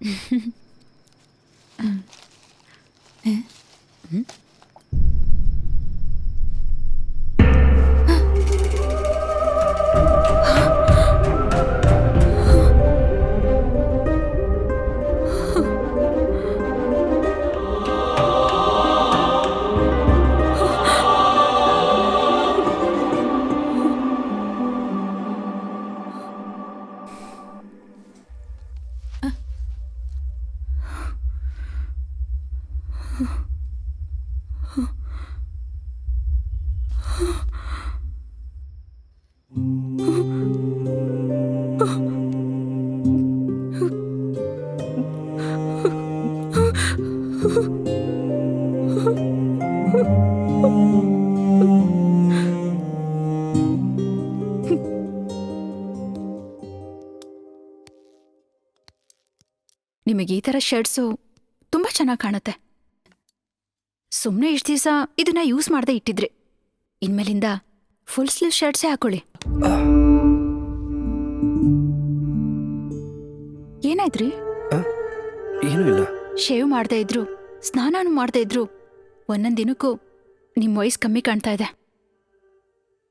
嗯哼哼 ನಿಮಗೆ ಈ ಥರ ಶರ್ಟ್ಸು ತುಂಬ ಚೆನ್ನಾಗಿ ಕಾಣುತ್ತೆ. ಸುಮ್ಮನೆ ಇಷ್ಟು ದಿವಸ ಇದನ್ನ ಯೂಸ್ ಮಾಡದೆ ಇಟ್ಟಿದ್ರಿ. ಇನ್ಮೇಲಿಂದ ಫುಲ್ ಸ್ಲೀವ್ ಶರ್ಟ್ಸೇ ಹಾಕೊಳ್ಳಿ. ಏನಾಯ್ತ್ರಿ? ಏನೂ ಇಲ್ಲ. ಶೇವ್ ಮಾಡದೇ ಇದ್ರು ಸ್ನಾನನೂ ಮಾಡದೇ ಇದ್ರು ಒಂದೊಂದು ದಿನಕ್ಕೂ ನಿಮ್ಮ ವಯಸ್ಸು ಕಮ್ಮಿ ಕಾಣ್ತಾ ಇದೆ.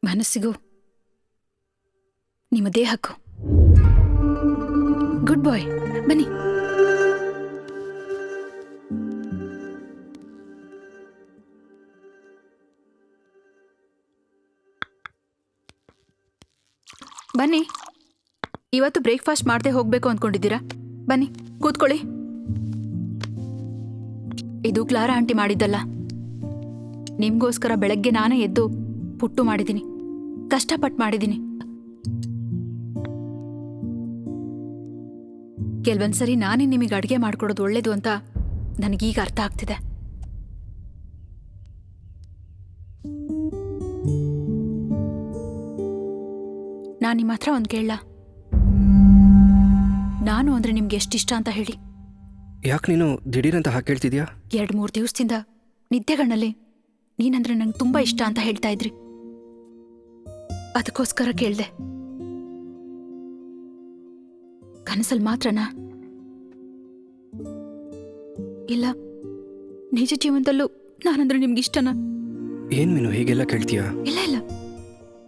ಮನಸ್ಸಿಗೂ ನಿಮ್ಮ ದೇಹಕ್ಕೂ. ಗುಡ್ ಬಾಯ್ ಬನ್ನಿ. ಬನ್ನಿ. ಇವತ್ತು ಬ್ರೇಕ್ಫಾಸ್ಟ್ ಮಾಡದೆ ಹೋಗ್ಬೇಕು ಅಂದ್ಕೊಂಡಿದ್ದೀರಾ ಬನ್ನಿ, ಕೂತ್ಕೊಳ್ಳಿ. ಇದು ಕ್ಲಾರಾ ಆಂಟಿ ಮಾಡಿದ್ದಲ್ಲ. ನಿಮಗೋಸ್ಕರ ಬೆಳಗ್ಗೆ ನಾನೇ ಎದ್ದು ಪುಟ್ಟು ಮಾಡಿದ್ದೀನಿ. ಕಷ್ಟಪಟ್ಟು ಮಾಡಿದ್ದೀನಿ. ಕೆಲವೊಂದ್ಸರಿ ನಾನೇ ನಿಮಗೆ ಅಡುಗೆ ಮಾಡ್ಕೊಡೋದು ಒಳ್ಳೇದು ಅಂತ ನನಗೀಗ ಅರ್ಥ ಆಗ್ತಿದೆ. ನಾನು ನಿಮ್ಮ ಹತ್ರ ಒಂದು ಕೇಳಲ್ಲ ನಾನು ಅಂದ್ರೆ ನಿಮ್ಗೆ ಎಷ್ಟಿಷ್ಟ ಅಂತ ಹೇಳಿ. ಯಾಕೆ ನೀನು ದಿಢೀರಂತ ಹಾಕಿ ಕೇಳ್ತಿದ್ಯಾ? ಎರಡು ಮೂರು ದಿವಸದಿಂದ ನಿದ್ದೆಗಣ್ಣಲ್ಲಿ ನೀನಂದ್ರೆ ನಂಗೆ ತುಂಬಾ ಇಷ್ಟ ಅಂತ ಹೇಳ್ತಾ ಇದ್ರಿ. ಅದಕ್ಕೋಸ್ಕರ ಕೇಳ್ದೆ. ಕನಸಲ್ಲಿ ಮಾತ್ರನಾ? ಇಲ್ಲ ನಿಜ ಜೀವನದಲ್ಲೂ ನಾನಂದ್ರೆ ನಿಮ್ಗೆ ಇಷ್ಟನಾ? ಏನ್ ಮೀನು ಹೀಗೆಲ್ಲ ಕೇಳ್ತೀಯಾ? ಇಲ್ಲ ಇಲ್ಲ.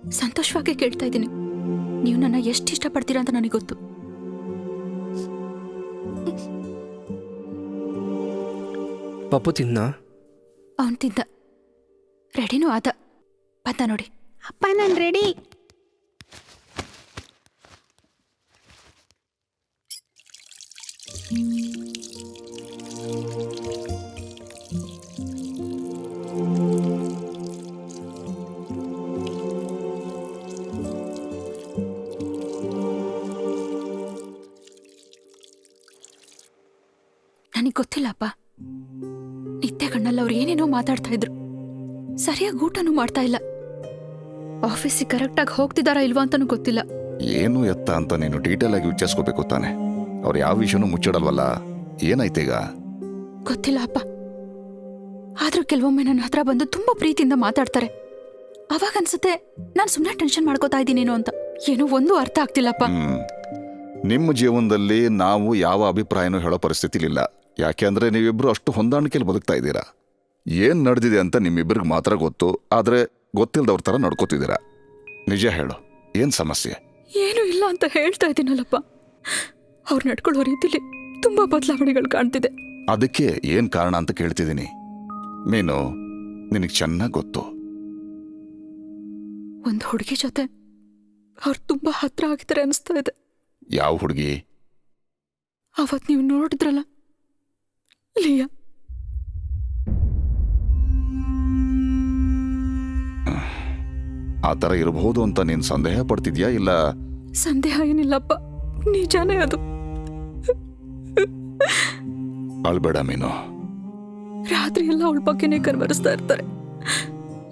ಸಂತೋಷವಾಗಿ ಕೇಳ್ತಾ ಇದ್ದೀನಿ. ನೀವು ನನ್ನ ಎಷ್ಟು ಇಷ್ಟಪಡ್ತೀರಾ ಅಂತ ನನಗೆ ಗೊತ್ತು. ಪಪ್ಪು ತಿನ್ನ ಅವನು ತಿಂದ. ರೆಡಿನೂ ಆದ. ಬಂದ ನೋಡಿ. ಅಪ್ಪ ನಾನು ರೆಡಿ. ನನಗೆ ನಿತ್ಯ ಕಣ್ಣಲ್ಲಿ ಅವ್ರು ಏನೇನೋ ಮಾತಾಡ್ತಾ ಇದ್ರು. ಸರಿಯಾಗಿ ಊಟನೂ ಮಾಡ್ತಾ ಇಲ್ಲ. ಆಫೀಸಿಗೆ ಕರೆಕ್ಟಾಗಿ ಹೋಗ್ತಿದಾರಾ ಇಲ್ವಾ ಅಂತನೂ ಗೊತ್ತಿಲ್ಲ. ಏನು ಎತ್ತ ಅಂತ ನೀನು ಡೀಟೇಲ್ ಆಗಿ ವಿಚಾರಿಸ್ಕೋಬೇಕು ತಾನೆ. ಅವ್ರು ಯಾವ ವಿಷಯನೂ ಮುಚ್ಚಿಡಲ್ವಲ್ಲ? ಏನಾಯ್ತೀಗ ಗೊತ್ತಿಲ್ಲ ಅಪ್ಪ. ಆದ್ರೂ ಕೆಲವೊಮ್ಮೆ ನನ್ನ ಹತ್ರ ಬಂದು ತುಂಬಾ ಪ್ರೀತಿಯಿಂದ ಮಾತಾಡ್ತಾರೆ. ಅವಾಗ ಅನ್ಸುತ್ತೆ ನಾನು ಸುಮ್ಮನೆ ಟೆನ್ಷನ್ ಮಾಡ್ಕೋತಾ ಇದ್ದೀನೇನೋ ಅಂತ. ಏನೋ ಒಂದು ಅರ್ಥ ಆಗ್ತಿಲ್ಲಪ್ಪ ಹ್ಮ್. ನಿಮ್ಮ ಜೀವನದಲ್ಲಿ ನಾವು ಯಾವ ಅಭಿಪ್ರಾಯನೂ ಹೇಳೋ ಪರಿಸ್ಥಿತಿಲಿಲ್ಲ. ಯಾಕೆ ಅಂದರೆ ನೀವಿಬ್ಬರು ಅಷ್ಟು ಹೊಂದಾಣಿಕೆಯಲ್ಲಿ ಬದುಕ್ತಾ ಇದ್ದೀರಾ. ಏನು ನಡೆದಿದೆ ಅಂತ ನಿಮ್ಮಿಬ್ಬರಿಗೆ ಮಾತ್ರ ಗೊತ್ತು ಆದರೆ ಗೊತ್ತಿಲ್ಲದವ್ರ ಥರ ನಡ್ಕೋತಿದ್ದೀರಾ. ನಿಜ ಹೇಳು ಏನು ಸಮಸ್ಯೆ? ಏನೂ ಇಲ್ಲ ಅಂತ ಹೇಳ್ತಾ ಇದ್ದೀನಲ್ಲಪ್ಪ. ಅವ್ರು ನಡ್ಕೊಳ್ಳೋ ರೀತಿಲಿ ತುಂಬ ಬದಲಾವಣೆಗಳು ಕಾಣ್ತಿದೆ. ಅದಕ್ಕೆ ಏನು ಕಾರಣ ಅಂತ ಕೇಳ್ತಿದ್ದೀನಿ. ಮೀನು ನಿನಗೆ ಚೆನ್ನಾಗಿ ಗೊತ್ತು. ಒಂದು ಹುಡುಗಿ ಜೊತೆ ಅವ್ರು ತುಂಬ ಹತ್ರ ಆಗಿದ್ದಾರೆ ಅನಿಸ್ತಾ ಇದೆ. ಯಾವ ಹುಡುಗಿ? ಅವತ್ ನೀವು ನೋಡಿದ್ರಲ್ಲ ಲಿಯಾ. ಆ ಥರ ಇರಬಹುದು ಅಂತ ನೀನ್ ಸಂದೇಹ ಪಡ್ತಿದ್ಯಾ ಇಲ್ಲ? ಸಂದೇಹ ಏನಿಲ್ಲಪ್ಪ. ನಿಜಾನೇ ಅದು. ಅಳ್ಬೇಡ ಮೀನು. ರಾತ್ರಿ ಎಲ್ಲ ಅವಳ ಬಗ್ಗೆನೇ ಕನ್ವರಿಸ್ತಾ ಇರ್ತಾರೆ.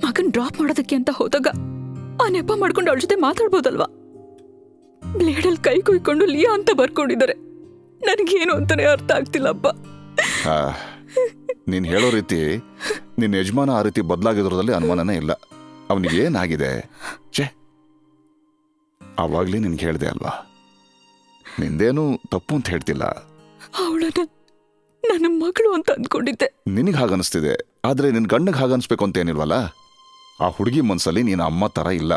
ಮಗನ್ ಡ್ರಾಪ್ ಮಾಡೋದಕ್ಕೆ ಅಂತ ಹೋದಾಗ ಆ ನೆಪ ಮಾಡ್ಕೊಂಡು ಅವಳ ಜೊತೆ ಮಾತಾಡ್ಬೋದಲ್ವಾ? ಬ್ಲೇಡಲ್ಲಿ ಕೈ ಕುಯ್ಕೊಂಡು ಲಿಯಾ ಅಂತ ಬರ್ಕೊಂಡಿದ್ದಾರೆ. ನನಗೇನು ಅಂತಾನೆ ಅರ್ಥ ಆಗ್ತಿಲ್ಲಪ್ಪ. ನೀನ್ ಹೇಳೋ ರೀತಿ ನಿನ್ನ ಯಜಮಾನ ಆ ರೀತಿ ಬದಲಾಗಿದ್ರಲ್ಲಿ ಅನುಮಾನನೇ ಇಲ್ಲ. ಅವನಿಗೆ ಏನಾಗಿದೆ? ಛೇ ಅವಾಗ್ಲೇ ನಿನ್ಗೆ ಹೇಳ್ದೆ ಅಲ್ವಾ? ನಿಂದೇನು ತಪ್ಪು ಅಂತ ಹೇಳ್ತಿಲ್ಲ. ಅವಳನ್ನ ನನ್ನ ಮಗಳು ಅಂತ ಅಂದ್ಕೊಂಡಿದ್ದೆ. ನಿನಗೆ ಹಾಗನ್ನಿಸ್ತಿದೆ ಆದ್ರೆ ನಿನ್ ಗಂಡಗೆ ಹಾಗನ್ಸ್ಬೇಕು ಅಂತ ಏನಿಲ್ವಲ್ಲ? ಆ ಹುಡುಗಿ ಮನ್ಸಲ್ಲಿ ನೀನು ಅಮ್ಮ ತರ ಇಲ್ಲ.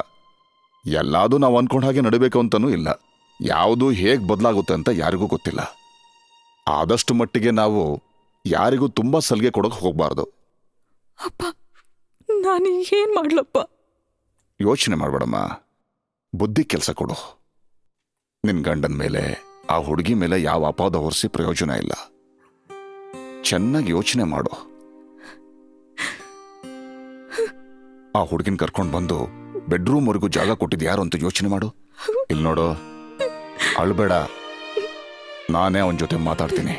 ಎಲ್ಲಾದು ನಾವು ಅನ್ಕೊಂಡ ಹಾಗೆ ನಡಬೇಕು ಅಂತನೂ ಇಲ್ಲ. ಯಾವುದು ಹೇಗೆ ಬದಲಾಗುತ್ತೆ ಅಂತ ಯಾರಿಗೂ ಗೊತ್ತಿಲ್ಲ. ಆದಷ್ಟು ಮಟ್ಟಿಗೆ ನಾವು ಯಾರಿಗೂ ತುಂಬಾ ಸಲಿಗೆ ಕೊಡೋಕೆ ಹೋಗ್ಬಾರ್ದು. ಅಪ್ಪ ನಾನು ಏನ್ ಮಾಡ್ಲಪ್ಪ? ಯೋಚನೆ ಮಾಡ್ಬೇಡಮ್ಮ. ಬುದ್ಧಿ ಕೆಲಸ ಕೊಡು. ನಿನ್ ಗಂಡನ ಮೇಲೆ ಆ ಹುಡುಗಿ ಮೇಲೆ ಯಾವ ಅಪಾದ ಹೊರಿಸಿ ಪ್ರಯೋಜನ ಇಲ್ಲ. ಚೆನ್ನಾಗಿ ಯೋಚನೆ ಮಾಡು. ಆ ಹುಡುಗಿನ ಕರ್ಕೊಂಡು ಬಂದು ಬೆಡ್ರೂಮ್ವರೆಗೂ ಜಾಗ ಕೊಟ್ಟಿದ್ದು ಯಾರು ಅಂತ ಯೋಚನೆ ಮಾಡು. ಇಲ್ಲಿ ನೋಡು. ಅಳ್ಬೇಡ. ನಾನೇ ಅವನ ಜೊತೆ ಮಾತಾಡ್ತೀನಿ.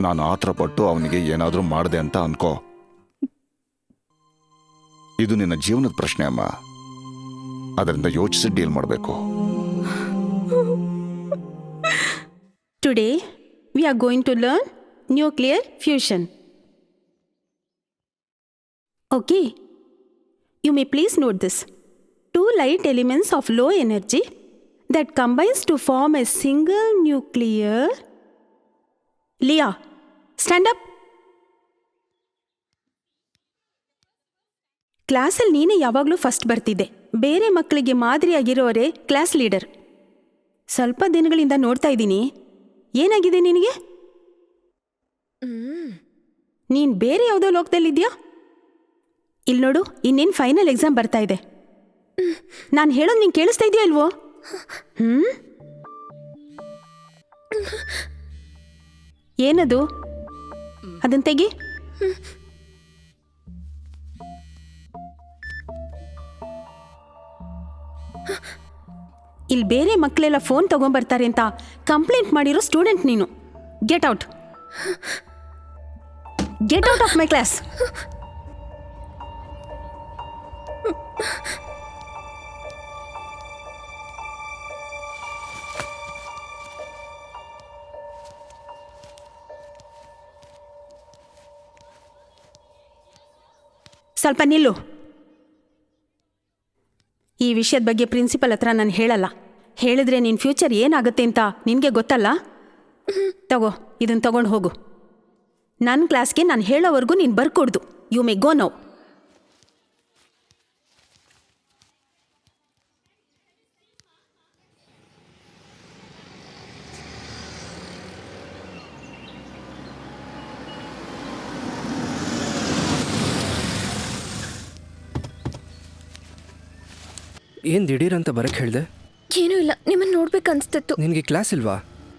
ನಾನು ಆತ್ರ ಪಟ್ಟು ಅವನಿಗೆ ಏನಾದರೂ ಮಾಡಿದೆ ಅಂತ ಅನ್ಕೋ. ಇದು ನಿನ್ನ ಜೀವನದ ಪ್ರಶ್ನೆ ಅಮ್ಮ. ಅದರಿಂದ ಯೋಚಿಸಿ ಡೀಲ್ ಮಾಡಬೇಕು. Today we are going to learn nuclear fusion okay you may please note this two light elements of low energy that combines to form a single nuclear. Leah, stand up. ಕ್ಲಾಸಲ್ಲಿ ನೀನೇ ಯಾವಾಗಲೂ first ಬರ್ತಿದ್ದೆ. ಬೇರೆ ಮಕ್ಕಳಿಗೆ ಮಾದರಿಯಾಗಿರೋರೇ class leader ಸ್ವಲ್ಪ ದಿನಗಳಿಂದ ನೋಡ್ತಾ ಇದ್ದೀನಿ. ಏನಾಗಿದೆ ನಿನಗೆ? ನೀನು ಬೇರೆ ಯಾವುದೋ ಲೋಕದಲ್ಲಿದ್ಯಾ? ಇಲ್ಲಿ ನೋಡು ಇನ್ನೇನು ಫೈನಲ್ ಎಕ್ಸಾಮ್ ಬರ್ತಾ ಇದೆ. ನಾನು ಹೇಳೋದು ನೀನು ಕೇಳಿಸ್ತಾ ಇದೆಯಾ ಇಲ್ವೋ? ಹ್ಮ್? ಏನದು? ಅದನ್ನ ತೆಗಿ. ಇಲ್ಲಿ ಬೇರೆ ಮಕ್ಕಳೆಲ್ಲ ಫೋನ್ ತಗೊಂಬರ್ತಾರೆ ಅಂತ ಕಂಪ್ಲೇಂಟ್ ಮಾಡಿರೋ ಸ್ಟೂಡೆಂಟ್ ನೀನು. Get out get out of my class ಸ್ವಲ್ಪ ನಿಲ್ಲು. ಈ ವಿಷಯದ ಬಗ್ಗೆ ಪ್ರಿನ್ಸಿಪಲ್ ಹತ್ರ ನಾನು ಹೇಳಲ್ಲ. ಹೇಳಿದ್ರೆ ನಿನ್ನ ಫ್ಯೂಚರ್ ಏನಾಗುತ್ತೆ ಅಂತ ನಿನಗೆ ಗೊತ್ತಲ್ಲ? ತಗೋ ಇದನ್ನು ತಗೊಂಡು ಹೋಗು. ನನ್ನ ಕ್ಲಾಸ್ಗೆ ನಾನು ಹೇಳೋವರೆಗೂ ನೀನು ಬರ್ಕೊಡ್ದು. ಯು ಮೇ ಗೋ ನೋ ಏನು ದಿಢೀರ್ ಅಂತ ಬರಕ್ಕೆ ಹೇಳಿದೆ? ಏನೂ ಇಲ್ಲ ನಿಮ್ಮನ್ನ ನೋಡ್ಬೇಕನ್ಸ್ತಿತ್ತು ನಿನಗೆ ಕ್ಲಾಸ್ ಇಲ್ವಾ?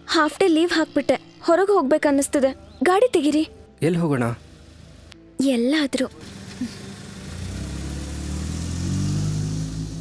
ಹಾಫ್ ಡೇ ಲೀವ್ ಹಾಕ್ಬಿಟ್ಟೆ ಹೊರಗೆ ಹೋಗ್ಬೇಕನ್ನಿಸ್ತಿದೆ ಗಾಡಿ ತೆಗೀರಿ. ಎಲ್ಲಿ ಹೋಗೋಣ? ಎಲ್ಲಾದ್ರೂ.